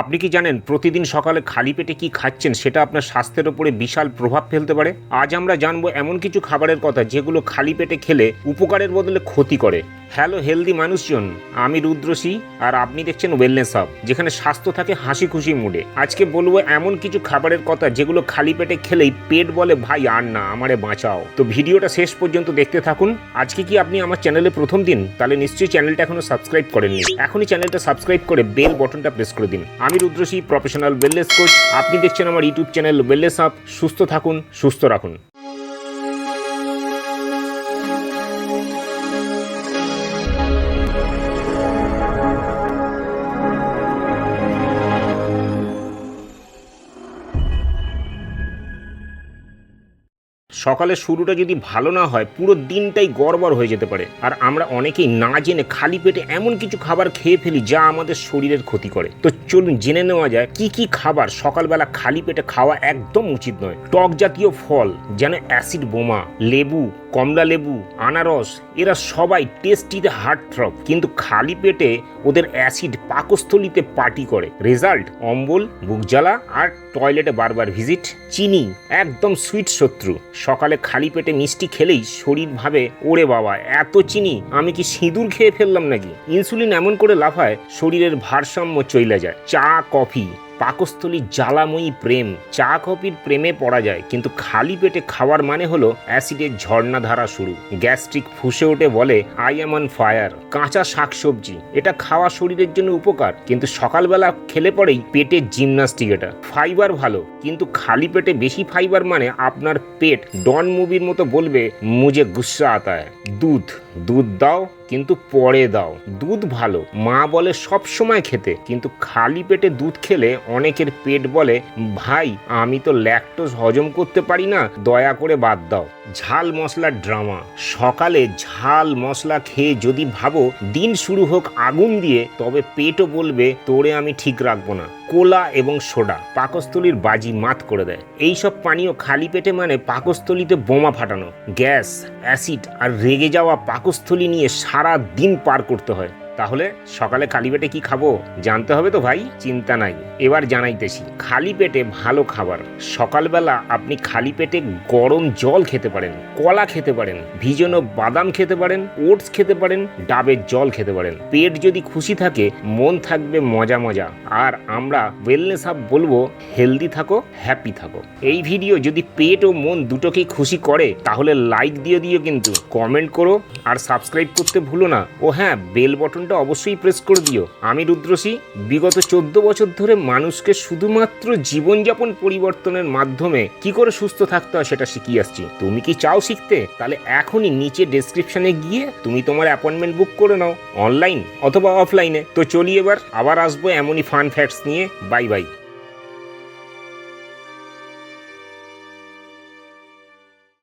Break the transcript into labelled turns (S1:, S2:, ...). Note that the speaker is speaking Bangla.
S1: আপনি কি জানেন প্রতিদিন সকালে খালি পেটে কি খাচ্ছেন? সেটা আপনার স্বাস্থ্যের উপরে বিশাল প্রভাব ফেলতে পারে। আজ আমরা জানব এমন কিছু খাবারের কথা যেগুলো খালি পেটে খেলে উপকারের বদলে ক্ষতি করে। হ্যালো, হেলদি মানুষজন, আমি রুদ্রসী আর আপনি দেখছেন ওয়েলনেস হাব যেখানে স্বাস্থ্য থাকে হাসি খুশি মুডে। আজকে বলব এমন কিছু খাবারের কথা যেগুলো খালি পেটে খেলেই পেট বলে, ভাই, আর না, আমারে বাঁচাও। তো ভিডিওটা শেষ পর্যন্ত দেখতে থাকুন। আজকে কি আপনি আমার চ্যানেলে প্রথম দিন? তাহলে নিশ্চয়ই চ্যানেলটা এখনও সাবস্ক্রাইব করেননি। এখনই চ্যানেলটা সাবস্ক্রাইব করে বেল বটনটা প্রেস করে দিন। আমি রুদ্রসী প্রফেশনাল ওয়েলনেস কোচ আপনি দেখছেন আমার ইউটিউব চ্যানেল ওয়েলনেস আপ সুস্থ থাকুন, সুস্থ রাখুন। সকালের শুরুটা যদি ভালো না হয়, পুরো দিনটাই গড়বড় হয়ে যেতে পারে। আর আমরা অনেকেই না জেনে খালি পেটে এমন কিছু খাবার খেয়ে ফেলি যা আমাদের শরীরের ক্ষতি করে। তো চলুন জেনে নেওয়া যায়, কি কি খাবার সকালবেলা খালি পেটে খাওয়া একদম উচিত নয়। টক জাতীয় ফল, যেন অ্যাসিড বোমা, লেবু কমলা লেবু, আনারস, এরা সবাই টেস্টিতে থ্রব কিন্তু খালি পেটে ওদের অ্যাসিড পাকস্থলিতে পার্টি করে। রেজাল্ট অম্বল বুক জ্বালা আর টয়লেটে বারবার ভিজিট চিনি, একদম সুইট শত্রু। সকালে খালি পেটে মিষ্টি খেলেই শরীর ভাবে, ওরে বাবা, এত চিনি, আমি কি সিঁদুর খেয়ে ফেললাম নাকি? ইনসুলিন এমন করে লাফায়, শরীরের ভারসাম্য চইলা যায়। চা, কফি পাকস্থলীর জ্বালাময়ী প্রেম, চা কফির প্রেমে পড়া যায়, কিন্তু খালি পেটে খাওয়ার মানে হলো অ্যাসিডের ঝর্ণাধারা শুরু। গ্যাস্ট্রিক ফুসে ওঠে বলে আই এম অন ফায়ার কাঁচা শাকসবজি, এটা খাওয়া শরীরের জন্য উপকার, কিন্তু সকালবেলা খেলে পরেই পেটের জিমনাস্টিক এটা। ফাইবার ভালো, কিন্তু খালি পেটে বেশি ফাইবার মানে আপনার পেট ডন মুভির মতো বলবে মুজে গুসা আতা হ্যায়। দুধ দুধ দাও কিন্তু পরে দাও। দুধ ভালো। মা বলে, সব সময় খেতে। কিন্তু খালি পেটে দুধ খেলে অনেকের পেট বলে, ভাই, আমি তো ল্যাকটোজ হজম করতে পারি না, দয়া করে বাদ দাও। ঝাল মশলার ড্রামা। সকালে ঝাল মশলা খেয়ে যদি ভাবো, দিন শুরু হোক আগুন দিয়ে, তবে পেটও বলবে, তোরে আমি ঠিক রাখব না। কোলা এবং সোডা পাকস্থলীর বাজি মাত করে দেয়। এইসব পানীয় খালি পেটে মানে পাকস্থলীতে বোমা ফাটানো। গ্যাস, অ্যাসিড আর রেগে যাওয়া পাকস্থলী নিয়ে সারা দিন পার করতে হয়। তাহলে সকালে খালি পেটে কি খাব? জানতে হবে তো ভাই, চিন্তা নাই। এবার জানাইতেছি, খালি পেটে ভালো খাবার। সকালবেলা আপনি খালি পেটে গরম জল খেতে পারেন, কলা খেতে পারেন ভিজানো বাদাম খেতে পারেন, ওটস খেতে পারেন, ডাবের জল খেতে পারেন। পেট যদি খুশি থাকে, মন থাকবে মজা মজা। আর আমরা ওয়েলনেস হাব বলব হেলদি থাকো হ্যাপি থাকো। এই ভিডিও যদি পেট ও মন দুটোকেই খুশি করে, তাহলে লাইক দিয়ে দিও কিন্তু। কমেন্ট করো আর সাবস্ক্রাইব করতে ভুলো না। ও হ্যাঁ বেল বটনটা অবশ্যই প্রেস করে দিও। আমি রুদ্রসী, বিগত চোদ্দ বছর ধরে মানুষকে শুধুমাত্র জীবনযাপন পরিবর্তনের মাধ্যমে কি করে সুস্থ থাকতে হয় সেটা শিখিয়ে আসছি। তুমি কি চাও শিখতে? তাহলে এখনই নিচে ডেসক্রিপশনে গিয়ে তুমি তোমার অ্যাপয়েন্টমেন্ট বুক করে নাও অনলাইন অথবা অফলাইনে তো চলি এবার, আবার আসব এমনই ফান ফ্যাক্টস নিয়ে। Bye bye